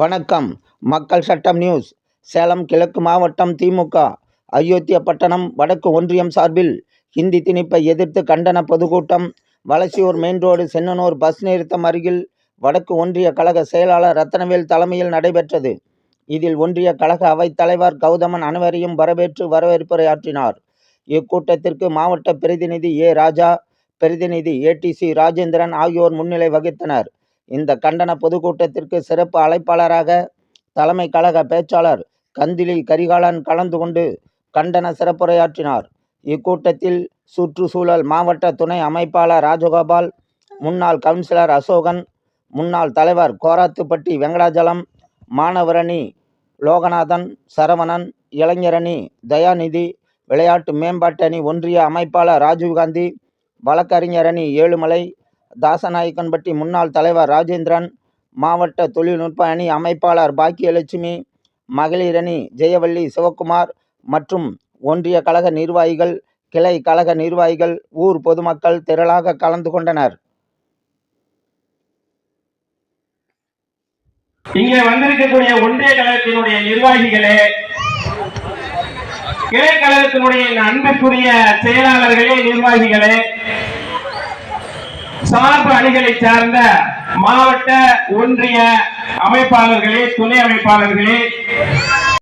வணக்கம். மக்கள் சட்டம் நியூஸ். சேலம் கிழக்கு மாவட்டம் திமுக அயோத்தியப்பட்டணம் வடக்கு ஒன்றியம் சார்பில் ஹிந்தி திணிப்பை எதிர்த்து கண்டன பொதுக்கூட்டம் Valasiyur main road Chennanur bus நிறுத்தம் அருகில் வடக்கு ஒன்றிய கழக செயலாளர் ரத்தனவேல் தலைமையில் நடைபெற்றது. இதில் ஒன்றிய கழக அவைத் தலைவர் கௌதமன் அனைவரையும் வரவேற்று வரவேற்புரையாற்றினார். இக்கூட்டத்திற்கு மாவட்ட பிரதிநிதி ஏ. ராஜா பிரதிநிதி ஏடிசி ராஜேந்திரன் ஆகியோர் முன்னிலை வகித்தனர். இந்த கண்டன பொதுக்கூட்டத்திற்கு சிறப்பு அழைப்பாளராக தலைமை கழக பேச்சாளர் கந்திலி கரிகாலன் கலந்து கொண்டு கண்டன சிறப்புரையாற்றினார். இக்கூட்டத்தில் சுற்றுச்சூழல் மாவட்ட துணை அமைப்பாளர் ராஜகோபால் முன்னாள் கவுன்சிலர் அசோகன் முன்னாள் தலைவர் கோராத்துப்பட்டி வெங்கடாஜலம் மாணவரணி லோகநாதன் சரவணன் இளைஞரணி தயாநிதி விளையாட்டு மேம்பாட்டணி ஒன்றிய அமைப்பாளர் ராஜீவ்காந்தி வழக்கறிஞரணி ஏழுமலை தாசநாயக்கன்பட்டி முன்னாள் தலைவர் ராஜேந்திரன் மாவட்ட தொழில்நுட்ப அணி அமைப்பாளர் பாக்கியலட்சுமி மகளிரணி ஜெயவள்ளி சிவக்குமார் மற்றும் ஒன்றிய கழக நிர்வாகிகள் கிளை கழக நிர்வாகிகள் ஊர் பொதுமக்கள் திரளாக கலந்து கொண்டனர். இங்கே வந்திருக்கக்கூடிய ஒன்றிய கழகத்தினுடைய நிர்வாகிகளே கிளை அன்புக்குரிய செயலாளர்களே நிர்வாகிகளே சார்பு அணிகளை சார்ந்த மாவட்ட ஒன்றிய அமைப்பாளர்களே துணை அமைப்பாளர்களே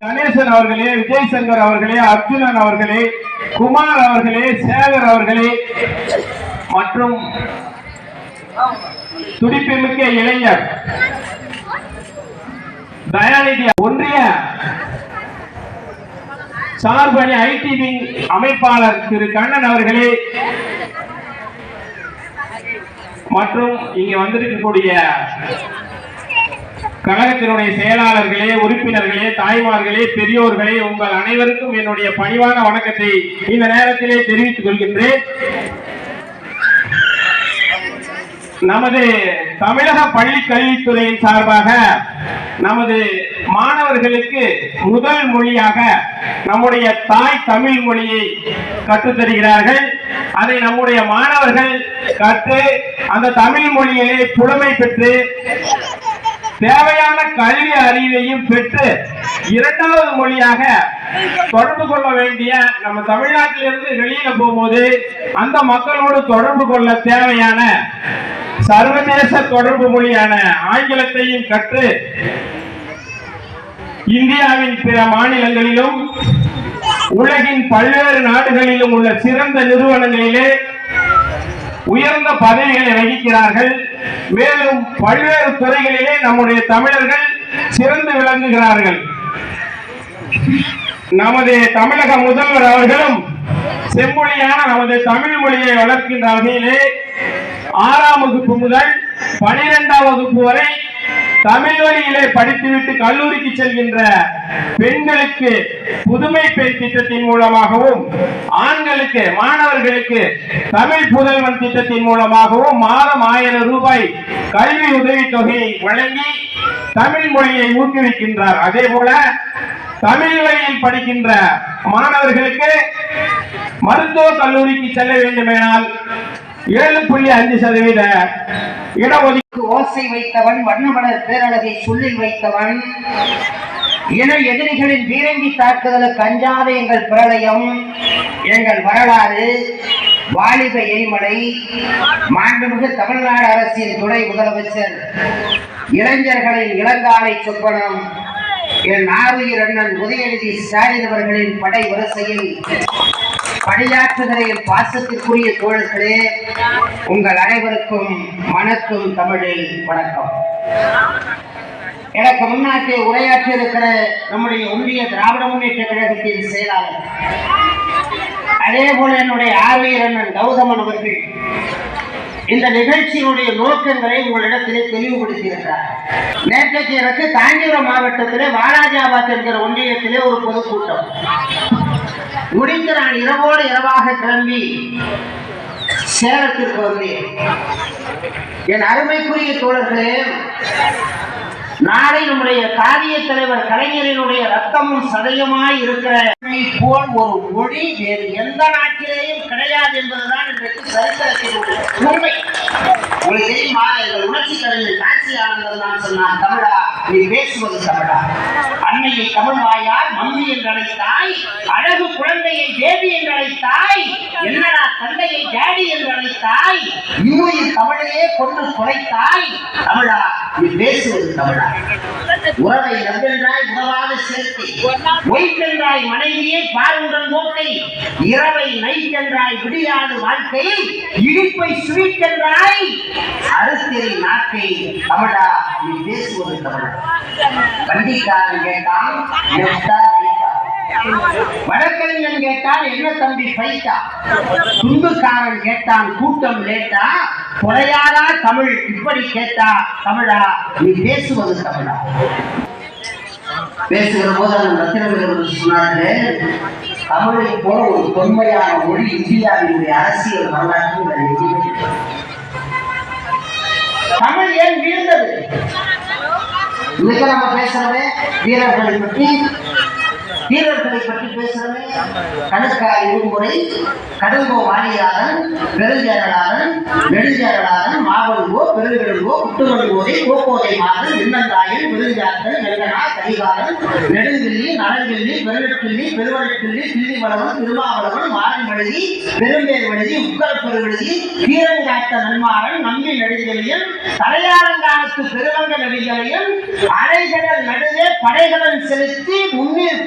கணேசன் அவர்களே விஜய் சங்கர் அவர்களே அர்ஜுனன் அவர்களே குமார் அவர்களே சேகர் அவர்களே மற்றும் துடிப்புமிக்க இளைஞர். தயாநிதி ஒன்றிய சார்பணி ஐடி விங் அமைப்பாளர் திரு கண்ணன் அவர்களே மற்றும் இங்க வந்திருக்கக்கூடிய கழகத்தினுடைய செயலாளர்களே உறுப்பினர்களே தாய்மார்களே பெரியோர்களே உங்கள் அனைவருக்கும் என்னுடைய பணிவான வணக்கத்தை இந்த நேரத்திலே தெரிவித்துக் கொள்கின்றேன். நமது தமிழக பள்ளி கல்வித்துறையின் சார்பாக நமது மாணவர்களுக்கு முதல் மொழியாக நம்முடைய தாய் தமிழ் மொழியை கற்றுத் தருகிறார்கள். அதை நம்முடைய மாணவர்கள் கற்று அந்த தமிழ் மொழியிலே புலமை பெற்று தேவையான கல்வி அறிவையும் பெற்று இரண்டாவது மொழியாக தொடர்பு கொள்ள வேண்டிய நம்ம தமிழ்நாட்டிலிருந்து வெளியில போகும்போது அந்த மக்களோடு தொடர்பு கொள்ள தேவையான சர்வதேச தொடர்பு மொழியான ஆங்கிலத்தையும் கற்று இந்தியாவின் பிற மாநிலங்களிலும் உலகின் பல்வேறு நாடுகளிலும் உள்ள சிறந்த நிறுவனங்களிலே உயர்ந்த பதவிகளை வகிக்கிறார்கள். மேலும் பல்வேறு துறைகளிலே நம்முடைய தமிழர்கள் சிறந்து விளங்குகிறார்கள். நமது தமிழக முதல்வர் அவர்களும் செம்மொழியான நமது தமிழ் மொழியை வளர்க்கின்ற வகையிலே ஆறாம் வகுப்பு முதல் பனிரெண்டாம் வகுப்பு வரை தமிழ் வழியிலே படித்துவிட்டு கல்லூரிக்கு செல்கின்ற பெண்களுக்கு புதுமை பெண் திட்டத்தின் மூலமாகவும் ஆண்களுக்கு மாணவர்களுக்கு தமிழ் புதல்வன் திட்டத்தின் மூலமாகவும் மாதம் ஆயிரம் ரூபாய் கல்வி உதவித்தொகையை வழங்கி தமிழ் மொழியை ஊக்குவிக்கின்றார். அதே போல தமிழ் வழியில் படிக்கின்ற மாணவர்களுக்கு மருத்துவ கல்லூரிக்கு செல்ல வேண்டுமானால் ஏழு புள்ளி அஞ்சு சதவீத இடஒதுக்கீடு ஓசை வைத்தவன் வண்ணமலர் பேரழகை சொல்லில் வைத்தவன். இன எதிரிகளின் பீரங்கி தாக்குதலுக்கு அஞ்சாத எங்கள் பிரளயம் எங்கள் வரலாறு வாலிப எரிமலை மாண்புமிகு தமிழ்நாடு அரசின் துணை முதலமைச்சர் இளைஞர்களின் இளங்காலை சொப்பனம் என் ஆறுயிர் அண்ணன் உதயநிதி ஸ்டாலின் அவர்களின் படை வரிசையில் பணியாற்றுகிற பாசத்திற்குரிய தோழர்களே உங்கள் அனைவருக்கும் வணக்கம் தமிழில் வணக்கம். எனக்கு முன்னாட்டே உரையாற்றி இருக்கிற நம்முடைய ஒன்றிய திராவிட முன்னேற்ற கழகத்தின் செயலாளர் அதே போல என்னுடைய ஆர்வீர் அண்ணன் கௌதமன் அவர்கள் இந்த நிகழ்ச்சியினுடைய நோக்கங்களை உங்களிடத்திலே தெளிவுபடுத்தியிருக்கிறார். நேற்றைக்கு எனக்கு காஞ்சிபுரம் மாவட்டத்திலே வாலாஜாபாத் என்கிற ஒன்றியத்திலே ஒரு பொதுக்கூட்டம். முடிந்து நான் இரவோடு இரவாக கிளம்பி சேலத்திற்கு வந்தேன் என் அருமைக்குரிய தோழர்களே நாளை நம்முடைய காரிய தலைவர் கலைஞரினுடைய ரத்தமும் சதயமாய் இருக்கிற போல் ஒரு மொழி வேறு எந்த நாட்டிலேயும் கிடையாது என்பதுதான் இன்றைக்கு சரித்திரத்தினுடைய உண்மை. உங்களுக்கு தெரியுமா எங்கள் உணர்ச்சி கலைஞர் காட்சி ஆனந்தர் தான் சொன்னான் தமிழா நீ பேசுவது தமிழா. அன்னையை தமிழ் வாயால் மம்மி என்று அழைத்தாய் என்னடா தந்தையை டேடி என்று அழைத்தாய்? இன்னுயிர் தமிழையே கொண்டு குறைத்தாய் தமிழா நீ பேசுவது தமிழா. உறவை நம்பென்றாய் உறவாத சேர்த்து. ஒய்த்தென்றாய் மனைவியை பாருடன் போக்கை இரவை நைத்தென்றாய் விடியாது வாழ்க்கை. இடிப்பை சுழித்தென்றாய் அறுத்திரை நாக்கை. தமிழா நீ பேசுவது தமிழா. வண்டிக்காரன் கேட்டான் வழக்கறிஞன் கேட்டால் என்ன தம்பி பைசா துண்டுக்காரன் கேட்டான் கூட்டம் லேட்டா? கொலையாரா தமிழ்? இப்படி கேட்டா தமிழா? நீ பேசுவது தமிழா? பேசுகிற போது அந்த ரத்தினங்கள் சொன்னார்கள் தமிழை போல ஒரு தொன்மையான மொழி இந்தியாவினுடைய அரசியல் வரலாற்று தமிழ் ஏன் வீழ்ந்தது? இன்னைக்கு நம்ம பேசுறவே வீரர்களை பற்றி வீரர்களை பற்றி பேசுறவே கணக்காய் இருமுறை கடுங்கோ வாணியாரன் பெருஞ்சேரலாரன் நெடுஞ்சேரலாரன் மாவழுவோ பெருங்கழுவோ குட்டுமணிவோதை கோப்போதை மாறன் விண்ணந்தாயன் பெருஞ்சாத்தன் வெங்கனா கரிகாலன் நெடுங்கிள்ளி நலங்கிள்ளி பெருநெற்கிள்ளி பெருவழக்கிள்ளி கிள்ளி வளவன் திருமாவளவன் மாறன்மழுதி பெரும்பேர் வழுதி உக்கர பெருவிழுதி வீரங்காட்ட நன்மாறன் நம்பி நெடுஞ்செழியன் தலையாரங்கானத்து பெருவங்க நடிகளையும் அலைகடல் நடுவே படைகளன் செலுத்தி முன்னீர்